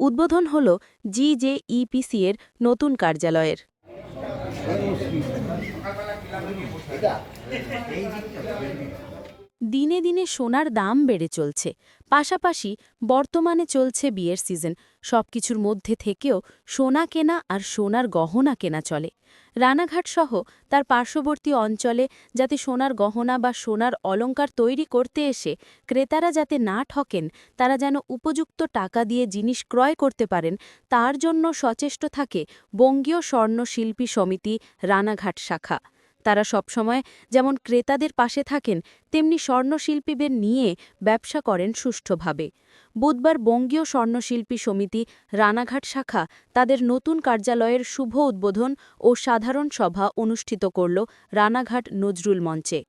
উদ্বোধন হল জিজেইপিসি এর নতুন কার্যালয়ের। দিনে দিনে সোনার দাম বেড়ে চলছে। পাশাপাশি বর্তমানে চলছে বিয়ের সিজন। সবকিছুর মধ্যে থেকেও সোনা কেনা আর সোনার গহনা কেনা চলে। রানাঘাট সহ তার পার্শ্ববর্তী অঞ্চলে যাতে সোনার গহনা বা সোনার অলংকার তৈরি করতে এসে ক্রেতারা যাতে না ঠকেন, তারা যেন উপযুক্ত টাকা দিয়ে জিনিস ক্রয় করতে পারেন, তার জন্য সচেষ্ট থাকে বঙ্গীয় স্বর্ণশিল্পী সমিতি রানাঘাট শাখা। তারা সবসময় যেমন ক্রেতাদের পাশে থাকেন, তেমনি স্বর্ণশিল্পীদের নিয়ে ব্যবসা করেন সুষ্ঠুভাবে। বুধবার বঙ্গীয় স্বর্ণশিল্পী সমিতি রানাঘাট শাখা তাদের নতুন কার্যালয়ের শুভ উদ্বোধন ও সাধারণ সভা অনুষ্ঠিত করল রানাঘাট নজরুল মঞ্চে।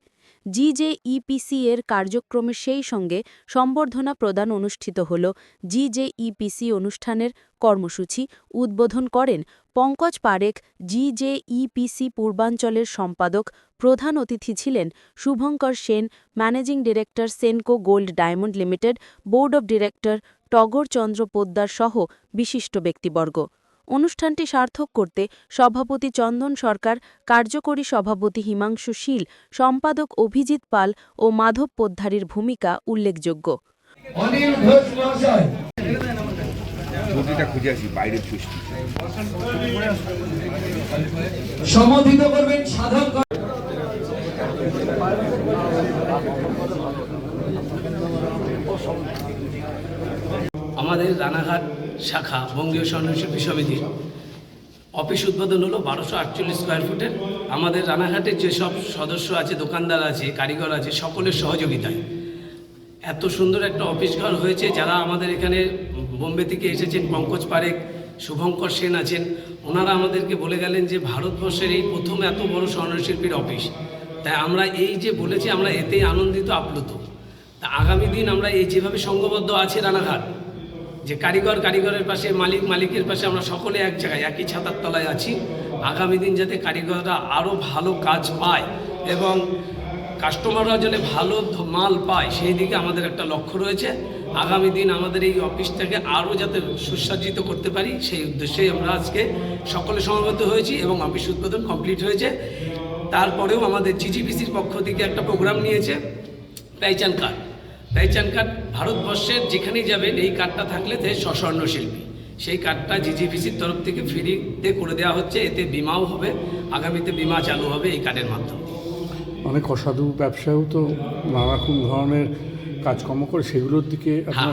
জিজেইপিসি এর কার্যক্রমের সেই সঙ্গে সম্বর্ধনা প্রদান অনুষ্ঠিত হল। জিজেইপিসি অনুষ্ঠানের কর্মসূচি উদ্বোধন করেন পঙ্কজ পারেখ জিজেইপিসি পূর্বাঞ্চলের সম্পাদক, প্রধান অতিথি ছিলেন Shubhankar Sen, managing director Senco gold diamond limited, board of director Tagar Chandra Poddar সহ বিশিষ্ট ব্যক্তিবর্গ। অনুষ্ঠানটি সার্থক করতে সভাপতি চন্দন সরকার কার্যকরী সভাপতি হিমাংশু শীল সম্পাদক অভিজিৎ পাল ও মাধব পোদ্ধারীর ভূমিকা উল্লেখযোগ্য ছবিটা খুঁজে আসি বাইরের সৃষ্টি সমর্থিত করবেন সাধক আমাদের রানাঘাট শাখা, বঙ্গীয় স্বর্ণশিল্পী সমিতির অফিস উদ্বোধন হলো বারোশো আটচল্লিশ স্কোয়ার ফুটের আমাদের রানাঘাটের যেসব সদস্য আছে, দোকানদার আছে, কারিগর আছে, সকলের সহযোগিতায়। এত সুন্দর একটা অফিস ঘর হয়েছে, যারা আমাদের এখানে বোম্বে থেকে এসেছেন, পঙ্কজ পারেক, শুভঙ্কর সেন আছেন, ওনারা আমাদেরকে বলে গেলেন যে, ভারতবর্ষের এই প্রথম এত বড় স্বর্ণশিল্পীর অফিস। তাই আমরা এই যে বলেছি, আমরা এতেই আনন্দিত, আপ্লুত। তা আগামী দিন আমরা এই যেভাবে সংঘবদ্ধ আছে রানাঘাট যে কারিগর কারিগরের পাশে, মালিক মালিকের পাশে আমরা সকলে এক জায়গায়, একই ছাতার তলায় আছি। আগামী দিন যাতে কারিগররা আরও ভালো কাজ পায় এবং কাস্টমাররা যেন ভালো মাল পায়, সেই দিকে আমাদের একটা লক্ষ্য রয়েছে। আগামী দিন আমাদের এই অফিসটাকে আরও যাতে সুসজ্জিত করতে পারি, সেই উদ্দেশ্যেই আমরা আজকে সকলে সমবেত হয়েছি এবং অফিস উদ্বোধন কমপ্লিট হয়েছে। তারপরেও আমাদের জিজিপিসির পক্ষ থেকে একটা প্রোগ্রাম নিয়েছে পেহচান কার্ড। পেহচান কার্ড ভারতবর্ষের যেখানেই যাবেন, এই কার্ডটা থাকলে সে সস্বর্ণ শিল্পী সেই কার্ডটা জিজিপিসির তরফ থেকে ফ্রিতে করে দেওয়া হচ্ছে, এতে বিমাও হবে, আগামীতে বিমা চালু হবে এই কার্ডের মাধ্যমে। অনেক অসাধু ব্যবসায়ও তো নানা রকম ধরনের কাজকর্ম করে সেগুলোর দিকে হ্যাঁ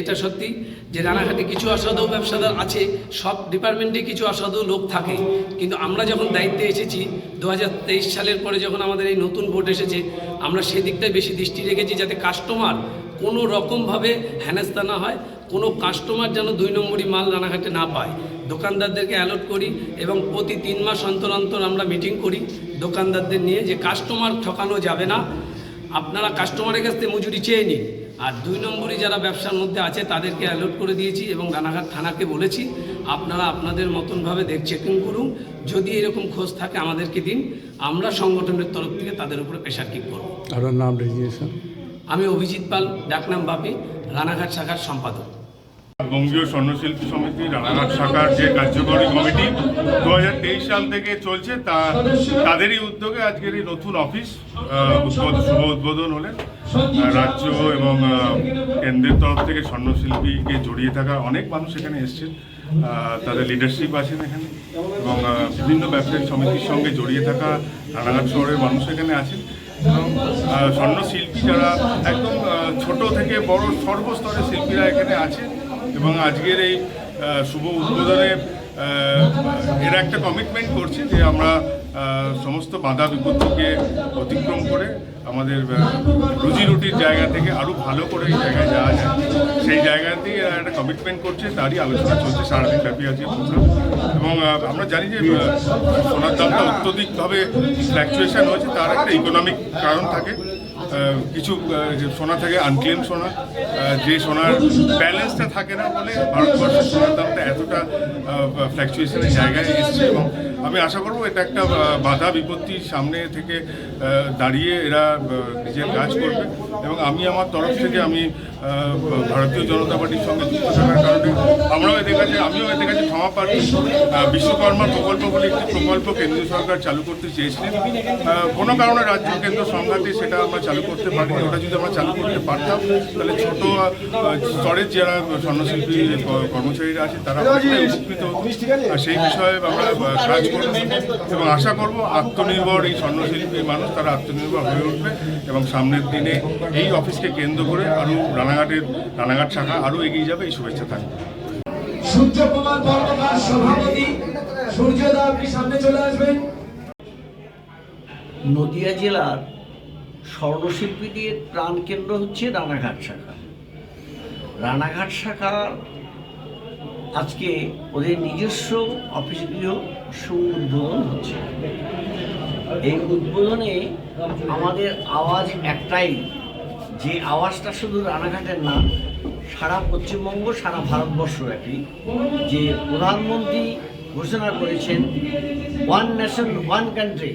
এটা সত্যি যে রানাঘাটে কিছু অসাধু ব্যবসাদার আছে সব ডিপার্টমেন্টে কিছু অসাধু লোক থাকে। কিন্তু আমরা যখন দায়িত্বে এসেছি দু হাজার তেইশ সালের পরে যখন আমাদের এই নতুন ভোট এসেছে আমরা সেদিকটায় বেশি দৃষ্টি রেখেছি যাতে কাস্টমার কোনো রকমভাবে হেনস্থা না হয় কোনো কাস্টমার যেন দুই নম্বরই মাল রানাঘাটে না পায়। দোকানদারদেরকে অ্যালট করি এবং প্রতি তিন মাস অন্তর অন্তর আমরা মিটিং করি। দোকানদারদের নিয়ে যে কাস্টমার ঠকানো যাবে না আপনারা কাস্টমারের কাছ থেকে মজুরি চেয়ে নিন। আর দুই নম্বরই যারা ব্যবসার মধ্যে আছে তাদেরকে অ্যালোট করে দিয়েছি এবং রানাঘাট থানাকে বলেছি আপনারা আপনাদের মতনভাবে দেখ চেকিং করুন। যদি এরকম খোঁজ থাকে আমাদেরকে দিন। আমরা সংগঠনের তরফ থেকে তাদের উপরে প্রেশার কিক করব। আপনার নাম রেজিস্ট্রেশন? আমি অভিজিৎ পাল ডাকনাম বাপি রানাঘাট শাখার সম্পাদক। বঙ্গীয় স্বর্ণশিল্পী সমিতি, রানাঘাট শাখার যে কার্যকরী কমিটি দু হাজার তেইশ সাল থেকে চলছে। তা, তাদেরই উদ্যোগে আজকের এই নতুন অফিস শুভ উদ্বোধন হলেন। রাজ্য এবং কেন্দ্রের তরফ থেকে স্বর্ণশিল্পীকে জড়িয়ে থাকা অনেক মানুষ এখানে এসছেন। তাদের লিডারশিপ আছেন এখানে। এবং বিভিন্ন ব্যবসায়িক সমিতির সঙ্গে জড়িয়ে থাকা রানাঘাট শহরের মানুষ এখানে আছেন। এবং স্বর্ণশিল্পী যারা একদম ছোট থেকে বড় সর্বস্তরের শিল্পীরা এখানে আছেন। এবং আজকের এই শুভ উদ্বোধনে এরা একটা কমিটমেন্ট করছে যে আমরা সমস্ত বাধা বিপত্তিকে অতিক্রম করে আমাদের রুজি রুটির জায়গা থেকে আরও ভালো করে এই জায়গায় যাওয়া যায়। সেই জায়গাতেই এরা একটা কমিটমেন্ট করছে, তারই আলোচনা চলছে, সারাদিন ব্যাপী আজকে প্রোগ্রাম এবং আমরা জানি যে সোনার দামটা অত্যধিকভাবে ফ্ল্যাকচুয়েশন হয়েছে, তার একটা ইকোনমিক কারণ থাকে। কিছু সোনা থাকে আনক্লেম সোনা যে সোনার ব্যালেন্সটা থাকে না বলে ভারতবর্ষের সোনার দামটা এতটা ফ্ল্যাকচুয়েশনের জায়গায় এসছে। এবং আমি আশা করব এটা একটা বাধা বিপত্তি সামনে থেকে দাঁড়িয়ে এরা নিজের কাজ করবে। এবং আমি আমার তরফ থেকে আমি ভারতীয় জনতা পার্টির সঙ্গে যুক্ত থাকার কারণে আমরাও এদের কাছে আমিও এদের কাছে ক্ষমা আহ, বিশ্বকর্মা প্রকল্প বলে একটি প্রকল্প কেন্দ্রীয় সরকার চালু করতে চেয়েছিলেন। কোনো কারণে রাজ্য কেন্দ্র সংঘাতে সেটা আমরা চালু করতে পারিনি ওটা যদি আমরা চালু করতে পারতাম তাহলে ছোট স্তরের যারা স্বর্ণশিল্পী কর্মচারীরা আছে তারা উপকৃত সেই বিষয়ে আমরা কাজ করব এবং আশা করব আত্মনির্ভর এই স্বর্ণশিল্পী মানুষ তারা আত্মনির্ভর হয়ে উঠবে এবং সামনের দিনে এই অফিসকে কেন্দ্র করে আরও রানাঘাটের রানাঘাট শাখা আরও এগিয়ে যাবে এই শুভেচ্ছা থাকবে। সূর্যকুমার কর্মকার সভাপতি সূর্যদা আপনি সামনে চলে আসবেন। নদিয়া জেলার স্বর্ণশিল্পীদের প্রাণকেন্দ্র হচ্ছে রানাঘাট শাখা। রানাঘাট শাখার আজকে ওদের নিজস্ব অফিস গৃহ উদ্বোধন হচ্ছে। এই উদ্বোধনে আমাদের আওয়াজ একটাই যে আওয়াজটা শুধু রানাঘাটের না, সারা পশ্চিমবঙ্গ, সারা ভারতবর্ষ একই যে প্রধানমন্ত্রী ঘোষণা করেছেন one nation one country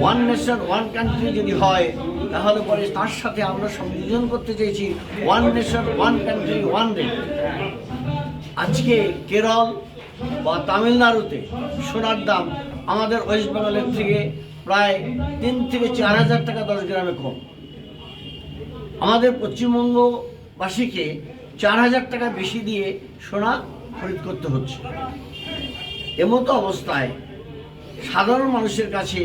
one nation one country যদি হয়, তাহলে পরে তার সাথে আমরা সংযোজন করতে চাইছি one nation one country one rate আজকে কেরল বা তামিলনাড়ুতে সোনার দাম আমাদের ওয়েস্ট বেঙ্গলের থেকে প্রায় তিন থেকে চার হাজার টাকা দশ গ্রামে কম। আমাদের পশ্চিমবঙ্গবাসীকে চার হাজার টাকা বেশি দিয়ে সোনা খরিদ করতে হচ্ছে। এমতো অবস্থায় সাধারণ মানুষের কাছে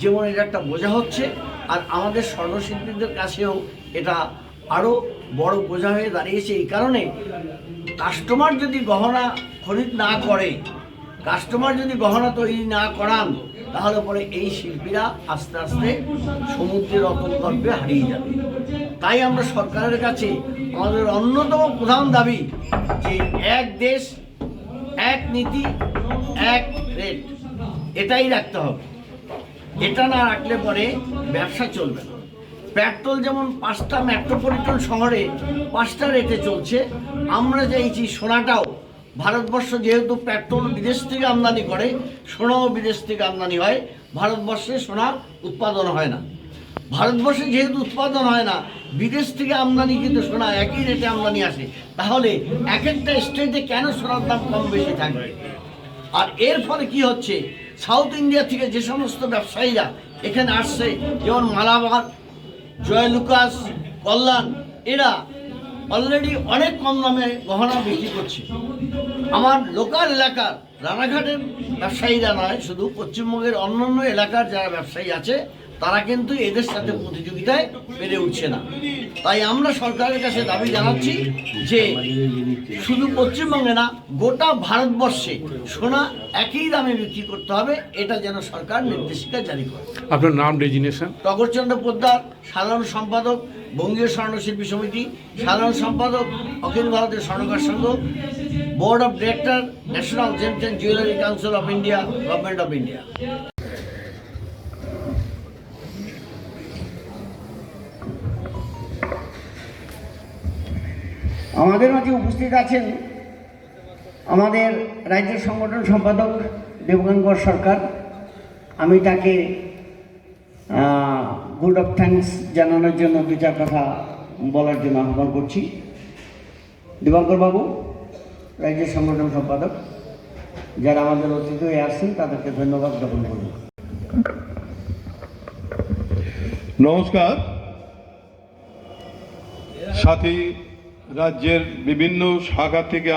যেমন এটা একটা বোঝা হচ্ছে, আর আমাদের স্বর্ণশিল্পীদের কাছেও এটা আরও বড় বোঝা হয়ে দাঁড়িয়েছে। এই কারণে কাস্টমার যদি গহনা খরিদ না করে, কাস্টমার যদি গহনা তৈরি না করান, তাহলে পরে এই শিল্পীরা আস্তে আস্তে সমুদ্রের অতলগর্ভে হারিয়ে যাবে। তাই আমরা সরকারের কাছে আমাদের অন্যতম প্রধান দাবি যে এক দেশ, এক নীতি, এক রেট। এটাই রাখতে হবে। এটা না রাখলে পরে ব্যবসা চলবে না। পেট্রোল যেমন পাঁচটা মেট্রোপলিটন শহরে পাঁচটা রেটে চলছে, আমরা চাইছি সোনাটাও, ভারতবর্ষ যেহেতু পেট্রোল বিদেশ থেকে আমদানি করে, সোনাও বিদেশ থেকে আমদানি হয়, ভারতবর্ষে সোনা উৎপাদন হয় না। ভারতবর্ষে যেহেতু উৎপাদন হয় না, বিদেশ থেকে আমদানি কিন্তু সোনা একই রেটে আমদানি আসে, তাহলে এক একটা স্টেটে কেন সোনার দাম কম বেশি থাকবে আর এর ফলে কি হচ্ছে? সাউথ ইন্ডিয়া থেকে যে সমস্ত ব্যবসায়ীরা এখানে আসছে, যেমন মালাবার, জয় লুকাস, কল্যাণ, এরা অলরেডি অনেক কম দামে গহনা বিক্রি করছে। আমার লোকাল এলাকার রানাঘাটের ব্যবসায়ীরা নয়, শুধু পশ্চিমবঙ্গের অন্যান্য এলাকার যারা ব্যবসায়ী আছে তারা কিন্তু এদের সাথে প্রতিযোগিতায় পেরে উঠছে না। তাই আমরা সরকারের কাছে দাবি জানাচ্ছি যে শুধু পশ্চিমবঙ্গে না গোটা ভারতবর্ষে সোনা একই দামে বিক্রি করতে হবে এটা যেন সরকার নির্দেশিকা জারি করে। আপনার নাম ডেজিনেশন টগরচন্দ্র পোদ্দার সাধারণ সম্পাদক বঙ্গীয় স্বর্ণশিল্পী সমিতি সাধারণ সম্পাদক অখিল ভারতের স্বর্ণকার সংঘ board of director national gems and jewellery council of India government of India. আমাদের মাঝে উপস্থিত আছেন আমাদের রাজ্যের সংগঠন সম্পাদক দেবগঙ্গর সরকার। আমি তাকে গুড অফ থ্যাঙ্কস জানানোর জন্য দু চার কথা বলার জন্য আহ্বান করছি। বাবু রাজ্যের সংগঠন সম্পাদক, যারা আমাদের অতিথি হয়ে আসছেন, তাদেরকে ধন্যবাদ জ্ঞাপন করব। নমস্কার। সাথী রাজ্যের বিভিন্ন শাখা থেকে